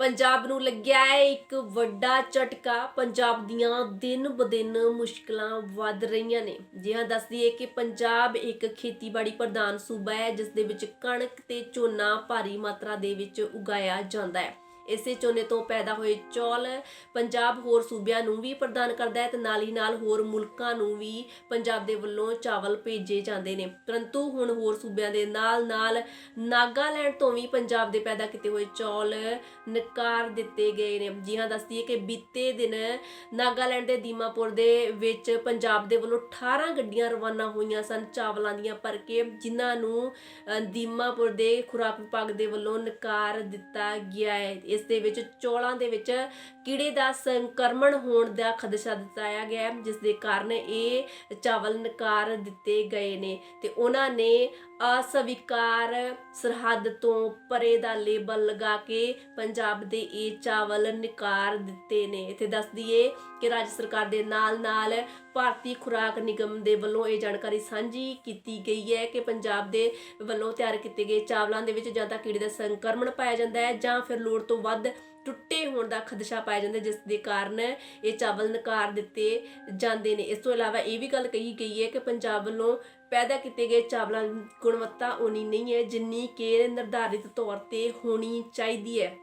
ਪੰਜਾਬ ਨੂੰ ਲੱਗਿਆ ਹੈ ਇੱਕ ਵੱਡਾ ਝਟਕਾ। ਪੰਜਾਬ ਦੀਆਂ ਦਿਨ ਬਦਿਨ ਮੁਸ਼ਕਲਾਂ ਵੱਧ ਰਹੀਆਂ ਨੇ। ਜਿਹਾਂ ਦੱਸਦੀ ਹੈ ਕਿ ਪੰਜਾਬ ਇੱਕ ਖੇਤੀਬਾੜੀ ਪ੍ਰਧਾਨ ਸੂਬਾ ਹੈ, ਜਿਸ ਦੇ ਵਿੱਚ ਕਣਕ ਤੇ ਝੋਨਾ ਭਾਰੀ ਮਾਤਰਾ ਦੇ ਵਿੱਚ ਉਗਾਇਆ ਜਾਂਦਾ ਹੈ। ਇਸੇ ਝੋਨੇ ਤੋਂ ਪੈਦਾ ਹੋਏ ਚੌਲ ਪੰਜਾਬ ਹੋਰ ਸੂਬਿਆਂ ਨੂੰ ਵੀ ਪ੍ਰਦਾਨ ਕਰਦਾ ਹੈ ਤੇ ਨਾਲ ਹੀ ਨਾਲ ਹੋਰ ਮੁਲਕਾਂ ਨੂੰ ਵੀ ਪੰਜਾਬ ਦੇ ਵੱਲੋਂ ਚਾਵਲ ਭੇਜੇ ਜਾਂਦੇ ਨੇ। ਪਰੰਤੂ ਹੁਣ ਹੋਰ ਸੂਬਿਆਂ ਦੇ ਨਾਲ ਨਾਲ ਨਾਗਾਲੈਂਡ ਤੋਂ ਵੀ ਪੰਜਾਬ ਦੇ ਪੈਦਾ ਕੀਤੇ ਹੋਏ ਚੌਲ ਨਕਾਰ ਦਿੱਤੇ ਗਏ ਨੇ। ਜੀ ਹਾਂ ਦੱਸਦੀ ਹੈ ਕਿ ਬੀਤੇ ਦਿਨ ਨਾਗਾਲੈਂਡ ਦੇ ਦੀਮਾਪੁਰ ਦੇ ਵਿੱਚ ਪੰਜਾਬ ਦੇ ਵੱਲੋਂ 18 ਗੱਡੀਆਂ ਰਵਾਨਾ ਹੋਈਆਂ ਸਨ ਚਾਵਲਾਂ ਦੀਆਂ ਭਰ ਕੇ, ਜਿਨ੍ਹਾਂ ਨੂੰ ਦੀਮਾਪੁਰ ਦੇ ਖੁਰਾਕ ਵਿਭਾਗ ਦੇ ਵੱਲੋਂ ਨਕਾਰ ਦਿੱਤਾ ਗਿਆ ਹੈ। ਇਸ ਦੇ ਵਿੱਚ ਚੌਲਾਂ ਦੇ ਵਿੱਚ ਕੀੜੇ ਦਾ ਸੰਕਰਮਣ ਹੋਣ ਦਾ ਖਦਸ਼ਾ ਦਿੱਤਾਇਆ ਗਿਆ ਹੈ, ਜਿਸ ਦੇ ਕਾਰਨ ਇਹ ਚਾਵਲ ਨਕਾਰ ਦਿੱਤੇ ਗਏ ਨੇ ਤੇ ਉਹਨਾਂ ਨੇ ਅਸਵੀਕਾਰ ਸਰਹੱਦ ਤੋਂ ਪਰੇ ਦਾ ਲੇਬਲ ਲਗਾ ਕੇ ਪੰਜਾਬ ਦੇ ਇਹ ਚਾਵਲ ਨਕਾਰ ਦਿੱਤੇ ਨੇ। ਇੱਥੇ ਦੱਸ ਦਈਏ ਕਿ ਰਾਜ ਸਰਕਾਰ ਦੇ ਨਾਲ-ਨਾਲ ਭਾਰਤੀ ਖੁਰਾਕ ਨਿਗਮ ਦੇ ਵੱਲੋਂ ਇਹ ਜਾਣਕਾਰੀ ਸਾਂਝੀ ਕੀਤੀ ਗਈ ਹੈ ਕਿ ਪੰਜਾਬ ਦੇ ਵੱਲੋਂ ਤਿਆਰ ਕੀਤੇ ਗਏ ਚਾਵਲਾਂ ਦੇ ਵਿੱਚ ਜਾਂ ਤਾਂ ਕੀੜੇ ਦਾ ਸੰਕਰਮਣ ਪਾਇਆ ਜਾਂਦਾ ਹੈ ਜਾਂ ਫਿਰ ਲੋੜ ਤੋਂ ਵੱਧ ਟੁੱਟੇ ਹੋਣ ਦਾ ਖਦਸ਼ਾ ਪਾਇਆ ਜਾਂਦਾ ਜਿਸ ਦੇ ਕਾਰਨ ਇਹ ਚਾਵਲ ਨਕਾਰ ਦਿੱਤੇ ਜਾਂਦੇ ਨੇ। ਇਸ ਤੋਂ ਇਲਾਵਾ ਇਹ ਵੀ ਗੱਲ ਕਹੀ ਗਈ ਹੈ ਕਿ ਪੰਜਾਬ ਵੱਲੋਂ ਪੈਦਾ ਕੀਤੇ ਗਏ ਚਾਵਲਾਂ ਦੀ ਗੁਣਵੱਤਾ ਉਨੀ ਨਹੀਂ ਹੈ ਜਿੰਨੀ ਕਿ ਨਿਰਧਾਰਿਤ ਤੌਰ ਤੇ ਹੋਣੀ ਚਾਹੀਦੀ ਹੈ।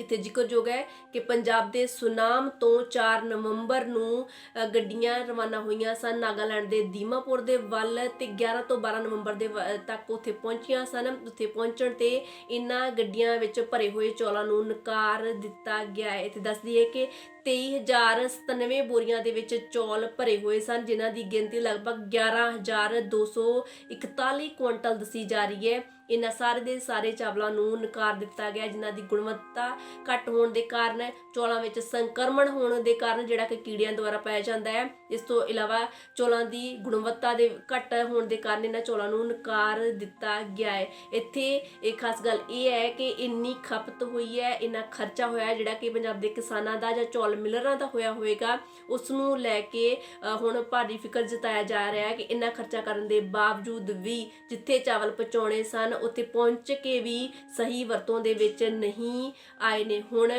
ਇੱਥੇ ਜ਼ਿਕਰਯੋਗ ਹੈ ਕਿ ਪੰਜਾਬ ਦੇ ਸੁਨਾਮ ਤੋਂ 4 ਨਵੰਬਰ ਨੂੰ ਗੱਡੀਆਂ ਰਵਾਨਾ ਹੋਈਆਂ ਸਨ। ਨਾਗਾਲੈਂਡ ਦੇ ਦੀਮਾਪੁਰ ਦੇ ਵੱਲ ਤੇ 11 ਤੋਂ 12 ਨਵੰਬਰ ਦੇ ਤੱਕ ਉੱਥੇ ਪਹੁੰਚੀਆਂ ਸਨ। ਉੱਥੇ ਪਹੁੰਚਣ ਤੇ ਇਹਨਾਂ ਗੱਡੀਆਂ ਵਿੱਚ ਭਰੇ ਹੋਏ ਚੌਲਾਂ ਨੂੰ ਨਕਾਰ ਦਿੱਤਾ ਗਿਆ ਹੈ। ਇੱਥੇ ਦੱਸਦੀ ਹੈ ਕਿ 23097 ਬੋਰੀਆਂ ਦੇ ਵਿੱਚ ਚੌਲ ਭਰੇ ਹੋਏ ਸਨ, ਜਿਨ੍ਹਾਂ ਦੀ ਗਿਣਤੀ ਲਗਭਗ 11241 ਕੁਇੰਟਲ ਦੱਸੀ ਜਾ ਰਹੀ ਹੈ। ਇਹਨਾਂ ਸਾਰੇ ਦੇ ਸਾਰੇ ਚਾਵਲਾਂ ਨੂੰ ਨਕਾਰ ਦਿੱਤਾ ਗਿਆ, ਜਿਨ੍ਹਾਂ ਦੀ ਗੁਣਵੱਤਾ ਘੱਟ ਹੋਣ ਦੇ ਕਾਰਨ, ਚੌਲਾਂ ਵਿੱਚ ਸੰਕਰਮਣ ਹੋਣ ਦੇ ਕਾਰਨ ਜਿਹੜਾ ਕਿ ਕੀੜਿਆਂ ਦੁਆਰਾ ਪਾਇਆ ਜਾਂਦਾ ਹੈ। ਇਸ ਤੋਂ ਇਲਾਵਾ ਚੌਲਾਂ ਦੀ ਗੁਣਵੱਤਾ ਦੇ ਘੱਟ ਹੋਣ ਦੇ ਕਾਰਨ ਇਹਨਾਂ ਚੌਲਾਂ ਨੂੰ ਨਕਾਰ ਦਿੱਤਾ ਗਿਆ ਹੈ। ਇੱਥੇ ਇਹ ਖਾਸ ਗੱਲ ਇਹ ਹੈ ਕਿ ਇੰਨੀ ਖਪਤ ਹੋਈ ਹੈ, ਇੰਨਾ ਖਰਚਾ ਹੋਇਆ ਜਿਹੜਾ ਕਿ ਪੰਜਾਬ ਦੇ ਕਿਸਾਨਾਂ ਦਾ ਜਾਂ ਚੌਲ ਮਿਲਰਾਂ ਦਾ ਹੋਇਆ ਹੋਵੇਗਾ। ਉਸ ਨੂੰ ਲੈ ਕੇ ਹੁਣ ਭਾਰੀ ਫਿਕਰ ਜਤਾਇਆ ਜਾ ਰਿਹਾ ਹੈ ਕਿ ਇੰਨਾ ਖਰਚਾ ਕਰਨ ਦੇ ਬਾਵਜੂਦ ਵੀ ਜਿੱਥੇ ਚਾਵਲ ਪਹੁੰਚਾਉਣੇ ਸਨ, ਉੱਥੇ ਪਹੁੰਚ ਕੇ ਵੀ ਸਹੀ ਵਰਤੋਂ ਦੇ ਵਿੱਚ ਨਹੀਂ ਆਏ ਨੇ। ਹੁਣ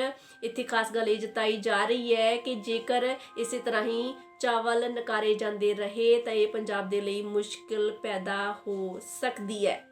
ਇੱਥੇ ਖਾਸ ਗੱਲ ਇਹ ਜਤਾਈ ਜਾ ਰਹੀ ਹੈ ਕਿ ਜੇਕਰ ਇਸੇ ਤਰ੍ਹਾਂ ਹੀ ਚਾਵਲ ਨਕਾਰੇ ਜਾਂਦੇ ਰਹੇ, ਤਾਂ ਇਹ ਪੰਜਾਬ ਦੇ ਲਈ ਮੁਸ਼ਕਿਲ ਪੈਦਾ ਹੋ ਸਕਦੀ ਹੈ।